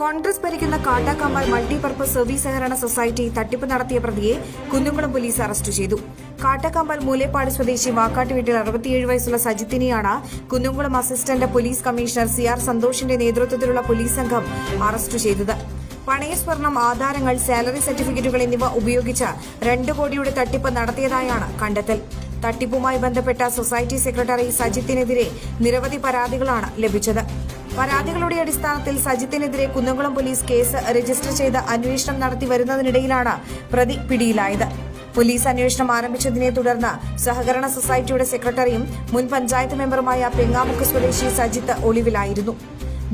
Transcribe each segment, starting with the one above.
കോൺഗ്രസ് ഭരിക്കുന്ന കാട്ടാക്കാമ്പാൽ multipurpose service സഹകരണ സൊസൈറ്റി തട്ടിപ്പ് നടത്തിയ പ്രതിയെ കുന്നുകുളം പോലീസ് അറസ്റ്റ് ചെയ്തു. കാട്ടാക്കാമ്പാൽ മൂലേപ്പാട് സ്വദേശി വാക്കാട്ട് വീട്ടിൽ അറുപത്തിയേഴ് വയസ്സുള്ള സജിത്തിനെയാണ് Kunnamkulam assistant police commissioner C R സന്തോഷിന്റെ നേതൃത്വത്തിലുള്ള പോലീസ് സംഘം അറസ്റ്റ് ചെയ്തത്. പണയ സ്വർണം ആധാരങ്ങൾ സാലറി സർട്ടിഫിക്കറ്റുകൾ എന്നിവ ഉപയോഗിച്ച് രണ്ട് കോടിയുടെ തട്ടിപ്പ് നടത്തിയതായാണ് കണ്ടെത്തൽ. തട്ടിപ്പുമായി ബന്ധപ്പെട്ട സൊസൈറ്റി സെക്രട്ടറി സജിത്തിനെതിരെ നിരവധി പരാതികളാണ് ലഭിച്ചത്. പരാതികളുടെ അടിസ്ഥാനത്തിൽ സജിത്തിനെതിരെ കുന്നംകുളം പോലീസ് കേസ് രജിസ്റ്റർ ചെയ്ത് അന്വേഷണം നടത്തി വരുന്നതിനിടയിലാണ് പ്രതി പിടിയിലായത്. പോലീസ് അന്വേഷണം ആരംഭിച്ചതിനെ തുടർന്ന് സഹകരണ സൊസൈറ്റിയുടെ സെക്രട്ടറിയും മുൻ പഞ്ചായത്ത് മെമ്പറുമായ പെങ്ങാമുക്ക് സ്വദേശി സജിത്ത് ഒളിവിലായിരുന്നു.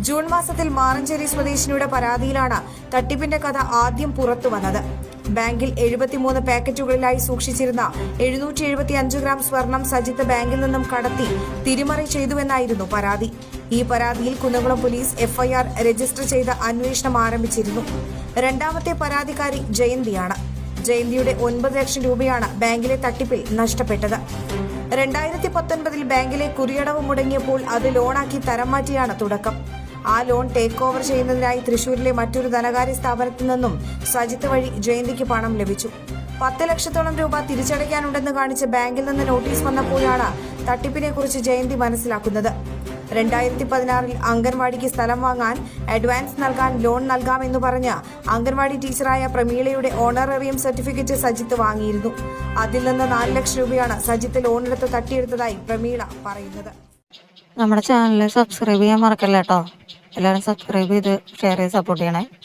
ജൂൺ മാസത്തിൽ മാറഞ്ചേരി സ്വദേശിനിയുടെ പരാതിയിലാണ് തട്ടിപ്പിന്റെ കഥ ആദ്യം പുറത്തുവന്നത് ബാങ്കിൽ എഴുപത്തിമൂന്ന് പാക്കറ്റുകളിലായി സൂക്ഷിച്ചിരുന്ന എഴുന്നൂറ്റി എഴുപത്തി അഞ്ച് ഗ്രാം സ്വർണം സജിത്ത് ബാങ്കിൽ നിന്നും കടത്തി തിരിമറി ചെയ്തുവെന്നായിരുന്നു പരാതി. ഈ പരാതിയിൽ കുന്നംകുളം പോലീസ് എഫ്ഐആർ രജിസ്റ്റർ ചെയ്ത് അന്വേഷണം ആരംഭിച്ചിരുന്നു. രണ്ടാമത്തെ പരാതിക്കാരി ജയന്തിയാണ്. ജയന്തിയുടെ ഒൻപത് ലക്ഷം രൂപയാണ് ബാങ്കിലെ തട്ടിപ്പിൽ നഷ്ടപ്പെട്ടത്. രണ്ടായിരത്തി പത്തൊൻപതിൽ ബാങ്കിലെ കുറിയടവ് മുടങ്ങിയപ്പോൾ അത് ലോണാക്കി തരം മാറ്റിയാണ് തുടക്കം. ആ ലോൺ ടേക്ക് ഓവർ ചെയ്യുന്നതിനായി തൃശൂരിലെ മറ്റൊരു ധനകാര്യ സ്ഥാപനത്തിൽ നിന്നും സജിത്ത് വഴി ജയന്തിക്ക് പണം ലഭിച്ചു. പത്ത് ലക്ഷത്തോളം രൂപ തിരിച്ചടയ്ക്കാനുണ്ടെന്ന് കാണിച്ച് ബാങ്കിൽ നിന്ന് നോട്ടീസ് വന്നപ്പോഴാണ് തട്ടിപ്പിനെ കുറിച്ച് ജയന്തി മനസ്സിലാക്കുന്നത്. രണ്ടായിരത്തി പതിനാറിൽ അംഗൻവാടിക്ക് സ്ഥലം വാങ്ങാൻ അഡ്വാൻസ് നൽകാൻ ലോൺ നൽകാമെന്ന് പറഞ്ഞ അംഗൻവാടി ടീച്ചറായ പ്രമീളയുടെ ഓണററിയം സർട്ടിഫിക്കറ്റ് സജിത്ത് വാങ്ങിയിരുന്നു. അതിൽ നിന്ന് നാല് ലക്ഷം രൂപയാണ് സജിത്ത് ലോണെടുത്ത് തട്ടിയെടുത്തതായി പ്രമീള പറയുന്നത്. നമ്മുടെ ചാനൽ സബ്സ്ക്രൈബ് ചെയ്യാൻ മറക്കല്ല കേട്ടോ എല്ലാവരും സബ്സ്ക്രൈബ് ചെയ്ത് ഷെയർ ചെയ്ത് സപ്പോർട്ട് ചെയ്യണേ.